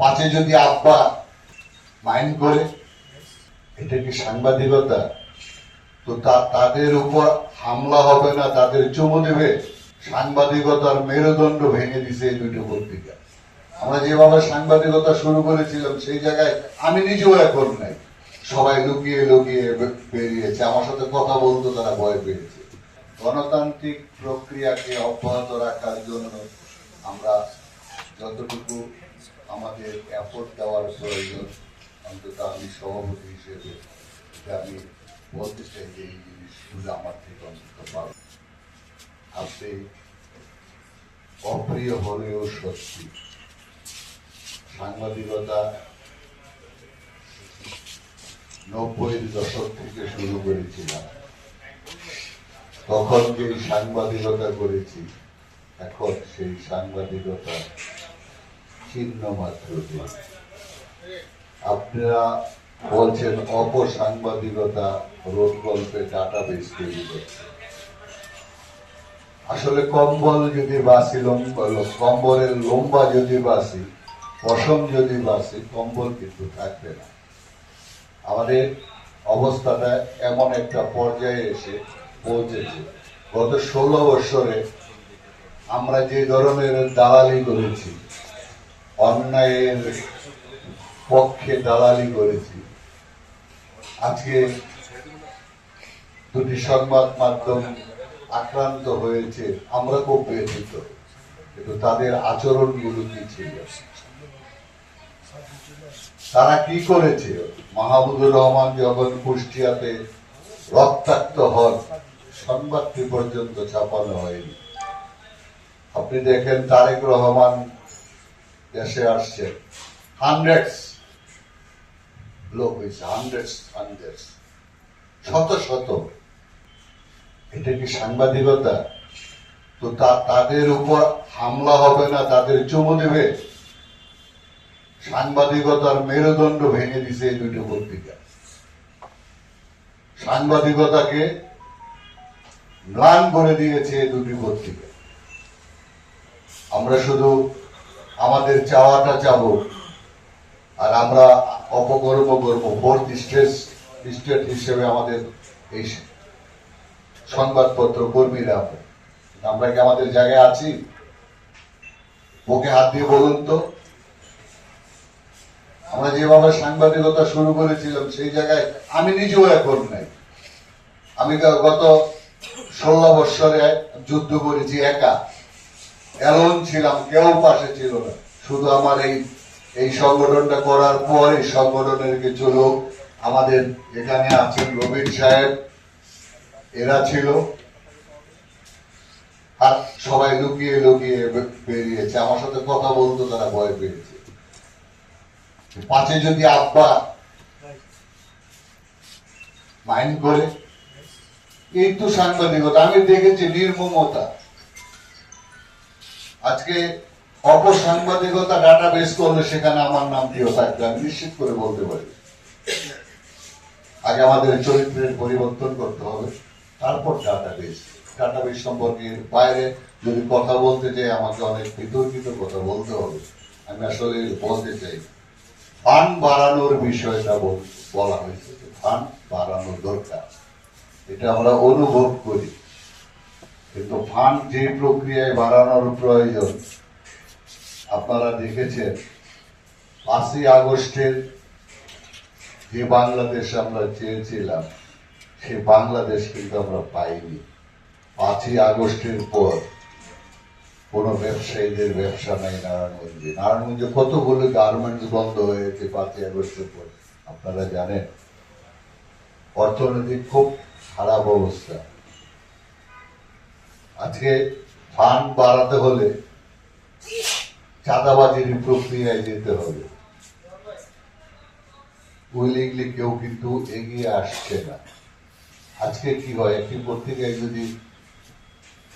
পাঁচে যদি আব্বা মাইন্ড করে, এটা কি সাংবাদিকতা? তো তাদের উপর হামলা হবে না, তাদের চুমু দেবে। সাংবাদিকতার মেরুদণ্ড ভেঙে দিছে এই দুটো পত্রিকা। আমরা যেভাবে সাংবাদিকতা শুরু করেছিলাম, সেই জায়গায় আমি নিজেও এখন নাই। সবাই লুকিয়ে লুকিয়ে বেরিয়েছে। আমার সাথে কথা বলতে, তারা ভয় পেয়েছে। গণতান্ত্রিক প্রক্রিয়াকে অব্যাহত রাখার জন্য আমরা যতটুকু আমাদের এফোর্ট দেওয়ার প্রয়োজন অন্তত আমি সভাপতি হিসেবে আমি বলতে চাই যে এই জিনিসগুলো আমার থেকে অন্তত পাবে আপনি অপ্রিয় হলেও সত্যি সাংবাদিকতা নব্বই দশক থেকে শুরু করেছিলাম। তখন যে সাংবাদিকতা করেছি, এখন সেই সাংবাদিকতা চিহ্ন মাত্র আপনারা বলছেন অপসাংবাদিকতা রোড গল্পে ডাটা বেস তৈরি করছে। আসলে কম্বল যদি বাসি কম্বলের লম্বা যদি বাসি, পশম যদি বাসি, কম্বল কিন্তু থাকবে না। আমাদের অবস্থাটা এমন একটা পর্যায়ে এসে পৌঁছেছে। গত ষোলো বছরে আমরা যে ধরনের দালালি করেছি অন্যায়ের পক্ষে দালালি করেছি। আজকে দুটি সংবাদ মাধ্যম আক্রান্ত হয়েছে, আমরা খুব ব্যথিত। কিন্তু তাদের আচরণগুলো কি ছিল? তারা কি করেছে? মাহমুদুর রহমান যখন কুষ্টিয়াতে রক্তাক্ত হন, সংবাদটি পর্যন্ত ছাপানো হয়নি। আপনি দেখেন তারেক রহমান দেশে আসছেন হান্ড্রেডস লোক হয়েছে হান্ড্রেডস হান্ড্রেডস শত শত। এটা কি সাংবাদিকতা? তো, তাদের উপর হামলা হবে না, তাদের চুমু দেবে? সাংবাদিকতার মেরুদণ্ড ভেঙে দিছে এই দুটো পত্রিকা। সাংবাদিকতাকে ম্লান করে দিয়েছে এই দুটি পত্রিকা। আমরা শুধু আমাদের চাওয়াটা চাবো। আর আমরা অপকর্ম করব। ফোর্থ স্টেট স্টেট হিসেবে আমাদের এই সংবাদপত্র কর্মীরা আমরা কি আমাদের জায়গায় আছি? বুকে হাত দিয়ে বলুন তো। আমরা যেভাবে সাংবাদিকতা শুরু করেছিলাম, সেই জায়গায় আমি নিজেও এখন নাই। আমি গত ষোলো বৎসরে যুদ্ধ করেছি একা। এমন ছিলাম, কেউ পাশে ছিল না। শুধু আমার এই এই সংগঠনটা করার পর এই সংগঠনের কিছু লোক আমাদের এখানে আছেন, রবির সাহেব, এরা ছিল। আর সবাই লুকিয়ে লুকিয়ে বেরিয়েছে। আমার সাথে কথা বলতে, তারা ভয় পেয়েছে। পাঁচে যদি আব্বা মাইন্ড করে, এই তো সাংবাদিকতা, আমি দেখেছি নির্মমতা। আজকে অপসাংবাদিকতা ডাটা বেস করলে সেখানে আমার নাম নামটিও থাকবে আমি নিশ্চিত করে বলতে পারি। আগে আমাদের চরিত্রের পরিবর্তন করতে হবে, তারপর ডাটা বেস ডাটা বেস সম্পর্কে বাইরে যদি কথা বলতে চাই, আমাকে অনেক বিতর্কিত কথা বলতে হবে। আমি আসলে বলতে চাই ফান্ড বাড়ানোর বিষয়টা বলা হয়েছে যে ফান্ড বাড়ানো দরকার। এটা আমরা অনুভব করি। কিন্তু ফান্ড যে প্রক্রিয়ায় বাড়ানোর প্রয়োজন, আপনারা দেখেছেন, পাঁচই আগস্টের যে বাংলাদেশ আমরা চেয়েছিলাম, সে বাংলাদেশ কিন্তু আমরা পাইনি। পাঁচই আগস্টের পর কোনো ব্যবসায়ীদের ব্যবসা নাই নারায়ণগঞ্জে। নারায়ণগঞ্জে কতগুলো গার্মেন্টস বন্ধ হয়েছে পাঁচই আগস্টের পর, আপনারা জানেন? অর্থনৈতিক খুব খারাপ অবস্থা। আজকে ফান্ড বাড়াতে হলে চাঁদাবাজির প্রক্রিয়ায় যেতে হবে। উইলিংলি কেউ কিন্তু এগিয়ে আসছে না। আজকে কি হয়, একটি পত্রিকায় যদি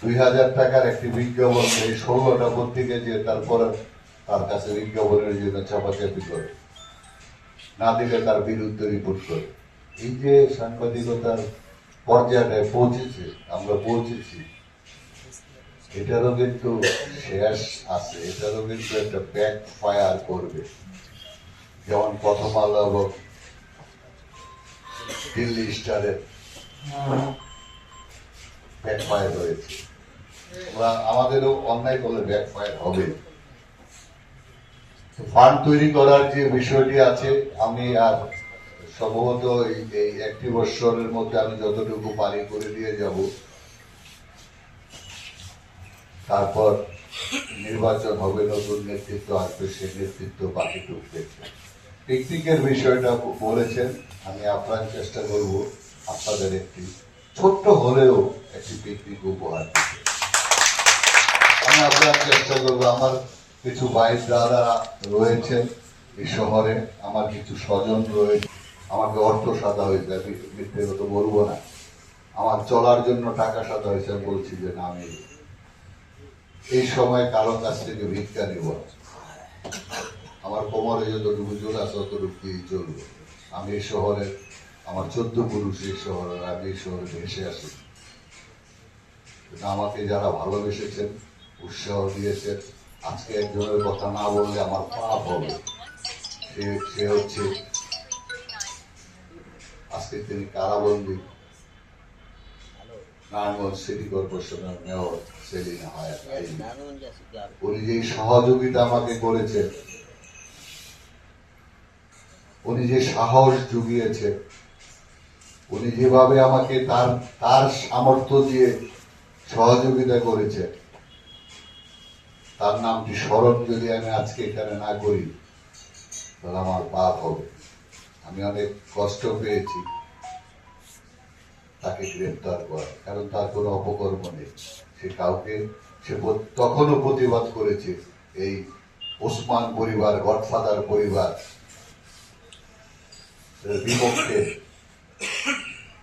দুই হাজার টাকার একটি বিজ্ঞাপন এই ষোলোটা পত্রিকায় যে তারপরে তার কাছে বিজ্ঞাপনের জন্য চাপাচাপি করে, না দিলে তার বিরুদ্ধে রিপোর্ট করে। এই যে সাংবাদিকতার পর্যায়ে পৌঁছেছে, আমরা পৌঁছেছি এটারও কিন্তু শেষ আছে, এটারও কিন্তু একটা ব্যাক ফায়ার করবে। যেমন প্রথম আলো দিল্লি স্টারের ব্যাক ফায়ার হয়েছে আমাদেরও অন্যায় করলে ব্যাক ফায়ার হবে ফান্ড তৈরি করার যে বিষয়টি আছে, আমি আর সম্ভবত এই- একটি বৎসরের মধ্যে আমি যতটুকু পারি করে দিয়ে যাব। তারপর নির্বাচন হবে, নতুন নেতৃত্ব আসবে, সে নেতৃত্ব বাকিটুকু দেখবে। পিকনিকের বিষয়টা বলেছেন, আমি আপ্রাণ চেষ্টা করব আপনাদের একটি ছোট্ট হলেও একটি পিকনিক উপহার দিতে। আমি আপ্রাণ চেষ্টা করব, আমার কিছু ভাই দাদা রয়েছেন এই শহরে, আমার কিছু স্বজন রয়েছে। আমাকে অর্থ সাদা হয়েছে মিথ্যে কথা বলব না। আমার চলার জন্য টাকা সাদা হয়েছে বলছি যে না, আমি এই সময় কারও কাছ থেকে ভিক্ষা নিব আমার কোমরে যতটুকু জোর আছে ততটুকু দিয়ে চলবে আমি এই শহরে, আমার চোদ্দ পুরুষ এই শহরে, আমি এই শহরে ভেসে আসি। আমাকে যারা ভালোবেসেছেন, উৎসাহ দিয়েছেন, আজকে একজনের কথা না বললে আমার পাপ হবে। সে হচ্ছে, আজকে তিনি কারাবন্দী। নারায়ণগঞ্জ সিটি কর্পোরেশনের মেয়র সেলিনা হায়াত উনি যে সহযোগিতা আমাকে করেছেন উনি যে সাহস জুগিয়েছেন উনি যেভাবে আমাকে তার তার সামর্থ্য দিয়ে সহযোগিতা করেছে তার নামটি স্মরণ যদি আমি আজকে এখানে না করি তাহলে আমার পাপ হবে। আমি অনেক কষ্ট পেয়েছি। তাকে গ্রেফতার করা। কারণ তার কোনো অপকর্ম নেই। সে কাউকে, সে তখনও প্রতিবাদ করেছে এই ওসমান পরিবার, গডফাদার পরিবার বিপক্ষে।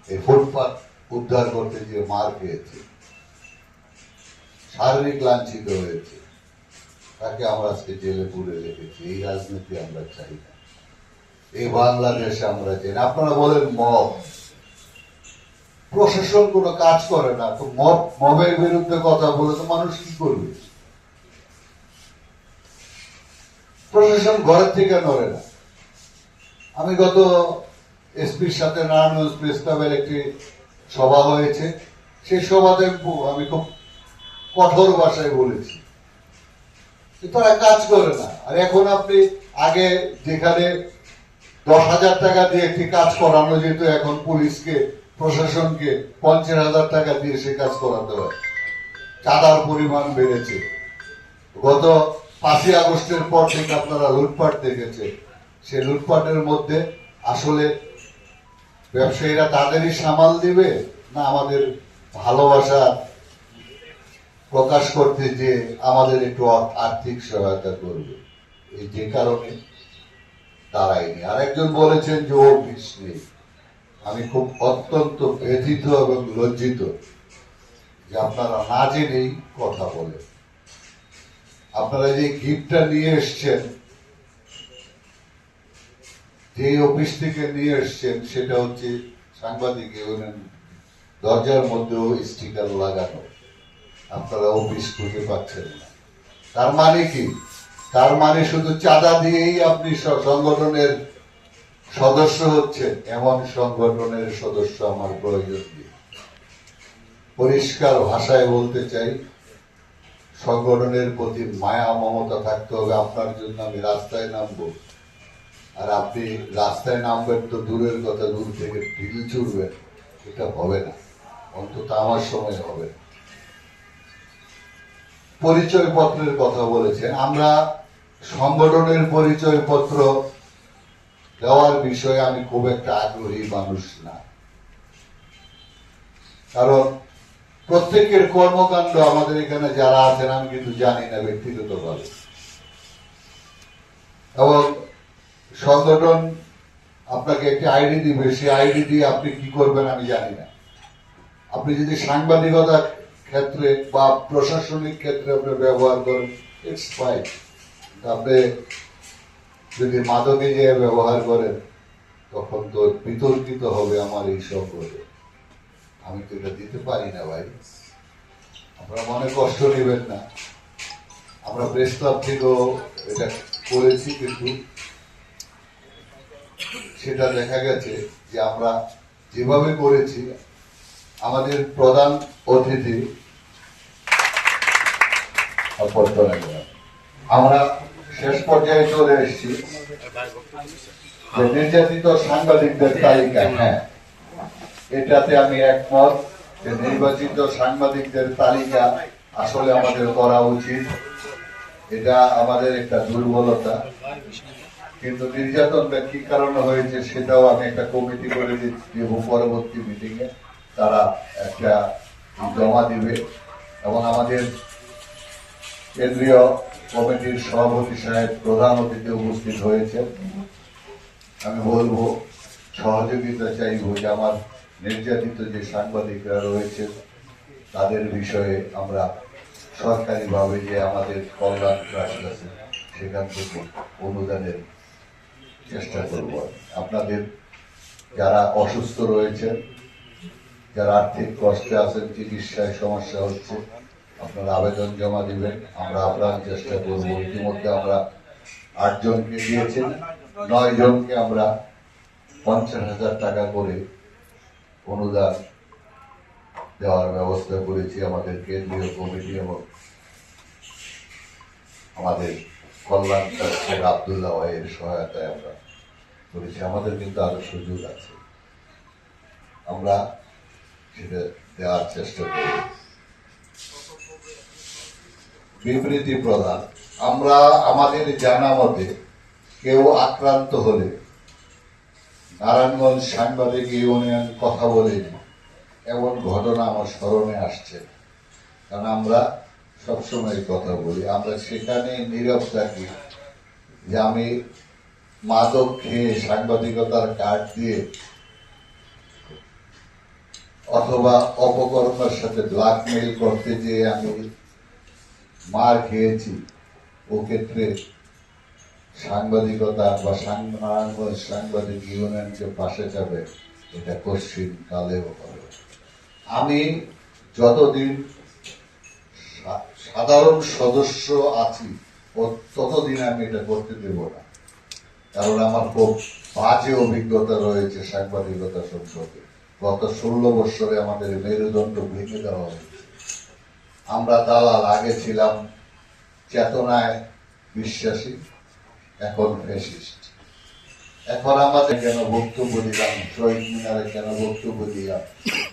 এই ফুটপাত উদ্ধার করতে গিয়ে মার খেয়েছে। শারীরিক লাঞ্ছিত হয়েছে। তাকে আমরা আজকে জেলে পুরে রেখেছি। এই রাজনীতি আমরা চাই না। এই বাংলাদেশে আমরা চাই না। আপনারা বলেন মব। প্রশাসন কোনো কাজ করে না, তো মব, মবের বিরুদ্ধে কথা বলে তো মানুষ কি করবে? প্রশাসন ঘরের থেকে নড়ে না। আমি গত এসপির সাথে নারায়ণগঞ্জ প্রেস ক্লাবের একটি সভা হয়েছে। সেই সভাতে আমি খুব কঠোর ভাষায় বলেছি। তারা কাজ করে না। আর এখন আপনি আগে যেখানে দশ হাজার টাকা দিয়ে একটি কাজ করানো যেত, এখন পুলিশকে প্রশাসনকে পঞ্চাশ হাজার টাকা দিয়ে সে কাজ করাতে হয়। চাঁদার পরিমাণ বেড়েছে। গত পাঁচই আগস্টের পর থেকে আপনারা লুটপাট দেখেছে সে লুটপাটের মধ্যে আসলে ব্যবসায়ীরা তাদেরই সামাল দিবে না আমাদের ভালোবাসা প্রকাশ করতে যে আমাদের একটু আর্থিক সহায়তা করবে? এই যে কারণে দাঁড়ায়নি। আর একজন বলেছেন যে ও বিষ নেই। আমি খুব অত্যন্ত ব্যথিত এবং লজ্জিত যে আপনারা না জেনেই কথা বলেন। আপনারা যে গিফটটা নিয়ে এসছেন, যে অফিস থেকে নিয়ে এসছেন, সেটা হচ্ছে সাংবাদিক ইউনিয়ন দরজার মধ্যেও স্টিকার লাগানো। আপনারা অফিস খুঁজে পাচ্ছেন না। তার মানে কি? তার মানে শুধু চাঁদা দিয়েই আপনি সংগঠনের সদস্য হচ্ছেন এমন সংগঠনের সদস্য আমার প্রয়োজন নেই। পরিষ্কার ভাষায় বলতে চাই, সংগঠনের প্রতি মায়া, মমতা থাকতে হবে আপনার জন্য, আমি রাস্তায় নামবো। আর আপনি রাস্তায় নামবেন তো দূরের কথা, দূর থেকে ঢিল ছুড়বেন, এটা হবে না, অন্তত আমার সময় হবে না। পরিচয় পত্রের কথা বলেছেন, আমরা সংগঠনের পরিচয় পত্র দেওয়ার বিষয়ে আমি খুব একটা আগ্রহী মানুষ না। কারণ প্রত্যেকের কর্মকাণ্ড আমাদের এখানে যারা আছেন, আমি কিন্তু জানি না ব্যক্তিগতভাবে। এবং সংগঠন আপনাকে একটি আইডি দিবে, সেই আইডি দিয়ে আপনি কি করবেন আমি জানি না। আপনি যদি সাংবাদিকতা ক্ষেত্রে বা প্রশাসনিক ক্ষেত্রে আপনি ব্যবহার করেন ইটস ফাইন আপনি যদি মাদকে যে ব্যবহার করেন, তখন তো বিতর্কিত হবে আমার এই সম্পর্কে আমি তো এটা দিতে পারি না ভাই আমরা মনে কষ্ট নেবেন না আমরা প্রেস ক্লাব থেকেও এটা করেছি, কিন্তু সেটা দেখা গেছে যে আমরা যেভাবে করেছি, আমাদের প্রধান অতিথি। আমরা শেষ পর্যায়ে চলে এসেছি। নির্যাতিত সাংবাদিকদের তালিকা হ্যাঁ এটাতে আমি একমত যে নির্বাচিত সাংবাদিকদের তালিকা আসলে আমাদের করা উচিত। এটা আমাদের একটা দুর্বলতা। কিন্তু নির্যাতনটা কি কারণে হয়েছে সেটাও আমি একটা কমিটি করে দিচ্ছি পরবর্তী মিটিং এ তারা একটা জমা দিবে। এবং আমাদের কেন্দ্রীয় কমিটির সভাপতি সাহেব প্রধান অতিথি উপস্থিত হয়েছে আমি বলব, সহযোগিতা চাইব যে আমার নির্যাতিত যে সাংবাদিকরা রয়েছে, তাদের বিষয়ে আমরা সরকারিভাবে যে আমাদের কল্যাণ ট্রাস্ট আছে, সেখান থেকে অনুদানের চেষ্টা করব আপনাদের যারা অসুস্থ রয়েছে যারা আর্থিক কষ্টে আছেন, চিকিৎসায় সমস্যা হচ্ছে আপনারা আবেদন জমা দিবেন। আমরা আপ্রাণ চেষ্টা করব। ইতিমধ্যে আমরা আটজনকে দিয়েছি। নয় জনকে আমরা পঞ্চাশ হাজার টাকা করে অনুদান দেওয়ার ব্যবস্থা করেছি আমাদের কেন্দ্রীয় কমিটি এবং আমাদের কল্যাণ ট্রাস্টের আবদুল্লাহ ভাইয়ের সহায়তায় আমরা করেছি। আমাদের কিন্তু আরও সুযোগ আছে। আমরা সেটা দেওয়ার চেষ্টা করি বিবৃতি প্রদান আমরা আমাদের জানা মতে কেউ আক্রান্ত হলে নারায়ণগঞ্জ সাংবাদিক ইউনিয়ন কথা বলেনি এমন ঘটনা আমার স্মরণে আসছে কারণ আমরা সবসময় কথা বলি, আমরা সেখানে নীরব থাকি যে আমি মাদক খেয়ে সাংবাদিকতার কার্ড দিয়ে অথবা অপকর্মের সাথে ব্ল্যাকমেইল করতে যেয়ে আমি মার খেয়েছি। ও ক্ষেত্রে সাংবাদিকতা বা সাংবাদিক ইউনিয়নকে পাশে যাবে, এটা কশ্চিন কালেও হবে। আমি যতদিন সাধারণ সদস্য আছি ততদিন আমি এটা করতে দেব না। কারণ আমার খুব বাজে অভিজ্ঞতা রয়েছে সাংবাদিকতা সংসদে গত ষোলো বৎসরে আমাদের মেরুদণ্ড ভেঙে দেওয়া হয়েছে। আমরা দালাল, আগে ছিলাম চেতনায় বিশ্বাসী, এখন ফেসিস্ট এখন আমাদের কেন বক্তব্য দিলাম? শহীদ মিনারে কেন বক্তব্য দিলাম?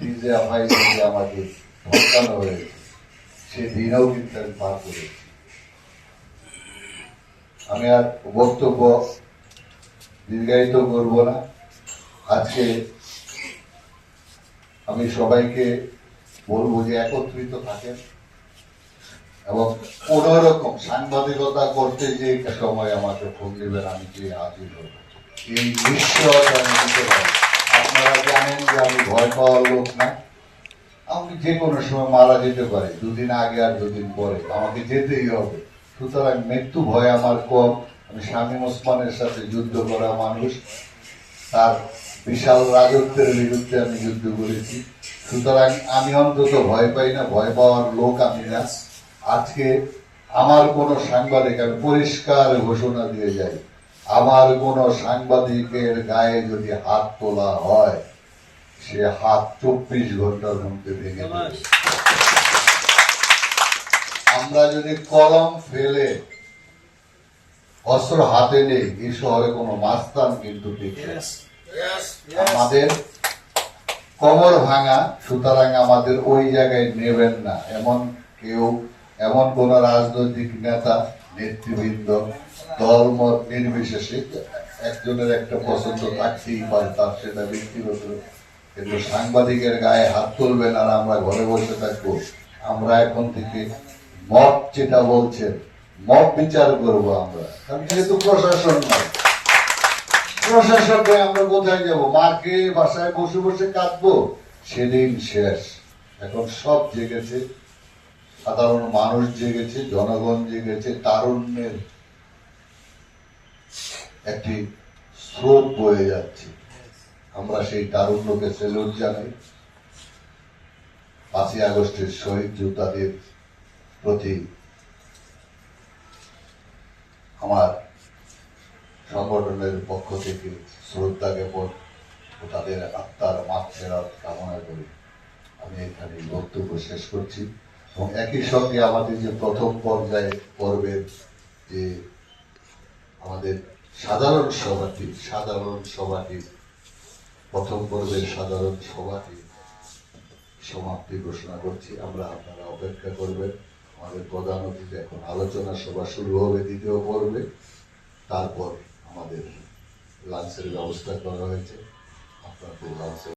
ডিজে ভাই থেকে আমাকে ধমকানো হয়েছে সেদিনও কিন্তু আমি পার করেছি। আমি আর বক্তব্য দীর্ঘায়িত করব না। আজকে আমি সবাইকে বলব যে একত্রিত থাকেন। এবং কোন রকম সাংবাদিকতা করতে যে সময় আমাকে ফোন দেবেন, আমি যে হাজির হব? এই নিশ্চয়তা আপনারা জানেন যে আমি ভয় পাওয়ার লোক না। আমি যে কোনো সময় মারা যেতে পারে, দুদিন আগে আর দুদিন পরে। আমাকে যেতেই হবে। সুতরাং মৃত্যু ভয় আমার কম। আমি শামীম ওসমানের সাথে যুদ্ধ করা মানুষ। তার বিশাল রাজত্বের বিরুদ্ধে আমি যুদ্ধ করেছি। সুতরাং আমি অন্তত ভয় পাই না, ভয় পাওয়ার লোক আমি না। আজকে আমার কোন সাংবাদিক আমি পরিষ্কার ঘোষণা দিয়ে যাই। আমার কোন সাংবাদিকের গায়ে যদি হাত তোলা হয় সে হাত চব্বিশ ঘণ্টার মধ্যে ভেঙে আমরা যদি কলম ফেলে অস্ত্র হাতে নেই এই শহরে কোনো মাস্তান কিন্তু আমাদের কবর ভাঙা সুতরাং আমাদের ওই জায়গায় নেবেন না। এমন কেউ এমন কোন রাজনৈতিক নেতা, নেতৃবৃন্দ মত নির্বিশেষে একজনের একটা পছন্দ থাকতেই পারে, তার সেটা ব্যক্তিগত। কিন্তু সাংবাদিকের গায়ে হাত তুলবেন আর আমরা ঘরে বসে থাকব। আমরা এখন থেকে মত যেটা বলছেন, মত বিচার করব আমরা। কারণ যেহেতু প্রশাসন নয় প্রশাসকে আমরা কোথায় যাব? মাকে বাসায় বসে বসে কাঁদবো? সেদিন শেষ। এখন সব জেগেছে। সাধারণ মানুষ জেগেছে, জনগণ জেগেছে, তারুণ্যের একটি স্রোত বয়ে যাচ্ছে। আমরা সেই তারুণ্যকে সেলুট জানাই। পাঁচই আগস্টের শহীদ যোদ্ধাদের প্রতি আমার সংগঠনের পক্ষ থেকে শ্রদ্ধা জ্ঞাপন ও তাদের আত্মার মাছ মাতফেরত কামনা করে আমি এখানে বক্তব্য শেষ করছি। এবং একই সঙ্গে আমাদের যে প্রথম পর্যায়ে পর্বের যে আমাদের সাধারণ সভাটি সাধারণ সভাটি, প্রথম পর্বের সাধারণ সভাটি সমাপ্তি ঘোষণা করছি। আমরা আপনারা অপেক্ষা করবেন। আমাদের প্রধান অতিথি এখন আলোচনা সভা শুরু হবে দ্বিতীয় পর্বে। তারপর আমাদের লাঞ্চের ব্যবস্থা করা হয়েছে। আপনাদের লাঞ্চের